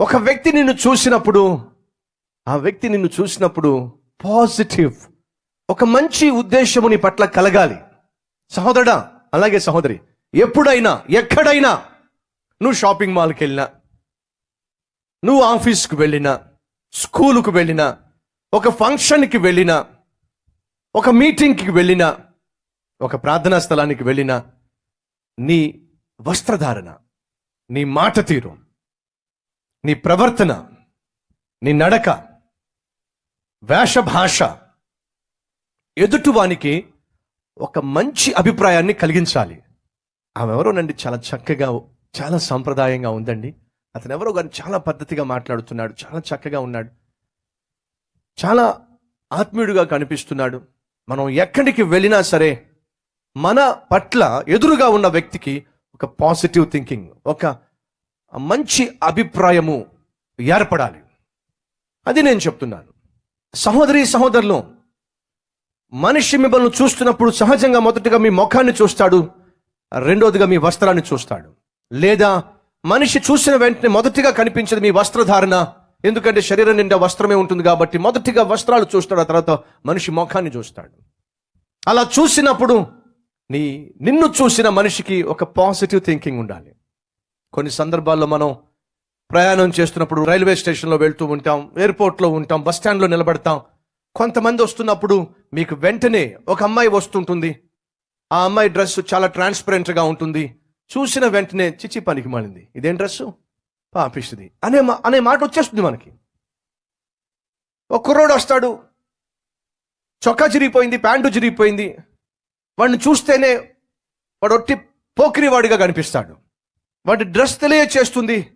ఒక వ్యక్తి నిన్ను చూసినప్పుడు ఆ వ్యక్తి నిన్ను చూసినప్పుడు పాజిటివ్ ఒక మంచి ఉద్దేశము నీ పట్ల కలగాలి. సహోదరుడా అలాగే సహోదరి ఎప్పుడైనా ఎక్కడైనా నువ్వు షాపింగ్ మాల్కి వెళ్ళినా నువ్వు ఆఫీస్కి వెళ్ళినా స్కూలుకు వెళ్ళినా ఒక ఫంక్షన్కి వెళ్ళినా ఒక మీటింగ్కి వెళ్ళినా ఒక ప్రార్థనా స్థలానికి వెళ్ళినా నీ వస్త్రధారణ నీ మాట తీరు. నీ ప్రవర్తన నీ నడక వేష భాష ఎదుటివానికి ఒక మంచి అభిప్రాయాన్ని కలిగించాలి. ఆమె ఎవరో నండి చాలా చక్కగా చాలా సాంప్రదాయంగా ఉందండి. అతను ఎవరో కానీ చాలా పద్ధతిగా మాట్లాడుతున్నాడు చాలా చక్కగా ఉన్నాడు. చాలా ఆత్మీయుడిగా కనిపిస్తున్నాడు. మనం ఎక్కడికి వెళ్ళినా సరే మన పట్ల ఎదురుగా ఉన్న వ్యక్తికి ఒక పాజిటివ్ థింకింగ్ ఒక మంచి అభిప్రాయము ఏర్పడాలి. అది నేను చెప్తున్నాను. సహోదరి సహోదరులు మనిషి మిమ్మల్ని చూస్తున్నప్పుడు సహజంగా మొదటిగా మీ ముఖాన్ని చూస్తాడు రెండోదిగా మీ వస్త్రాన్ని చూస్తాడు. లేదా మనిషి చూసిన వెంటనే మొదటిగా కనిపించేది మీ వస్త్రధారణ ఎందుకంటే శరీరం నిండా వస్త్రమే ఉంటుంది కాబట్టి మొదటిగా వస్త్రాలు చూస్తాడు ఆ తర్వాత మనిషి ముఖాన్ని చూస్తాడు. అలా చూసినప్పుడు నీ నిన్ను చూసిన మనిషికి ఒక పాజిటివ్ థింకింగ్ ఉండాలి. కొన్ని సందర్భాల్లో మనం ప్రయాణం చేస్తున్నప్పుడు రైల్వే స్టేషన్లో వెళ్తూ ఉంటాం ఎయిర్పోర్ట్లో ఉంటాం బస్ స్టాండ్లో నిలబడతాం. కొంతమంది వస్తున్నప్పుడు మీకు వెంటనే ఒక అమ్మాయి వస్తుంటుంది. ఆ అమ్మాయి డ్రెస్ చాలా ట్రాన్స్పరెంట్గా ఉంటుంది. చూసిన వెంటనే చిచి పనికి మాలింది. ఇదేం డ్రెస్సు? పాపిస్తుంది అనే మా- అనే మాట వచ్చేస్తుంది మనకి. ఒక కుర్రోడు వస్తాడు. చొక్కా చిరిగిపోయింది ప్యాంటు చిరిగిపోయింది. వాడిని చూస్తేనే వాడు ఒట్టి పోకిరివాడిగా కనిపిస్తాడు. వాడి డ్రెస్ తెలియచేస్తుంది.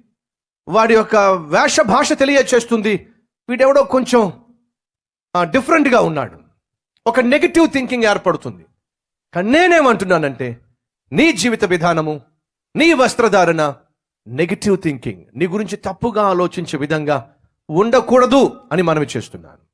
వాడి యొక్క వేష భాష తెలియచేస్తుంది. వీడెవడో కొంచెం డిఫరెంట్గా ఉన్నాడు. ఒక నెగిటివ్ థింకింగ్ ఏర్పడుతుంది. కానీ నేనేమంటున్నానంటే నీ జీవిత విధానము నీ వస్త్రధారణ నెగిటివ్ థింకింగ్ నీ గురించి తప్పుగా ఆలోచించే విధంగా ఉండకూడదు అని మనవి చేస్తున్నాను.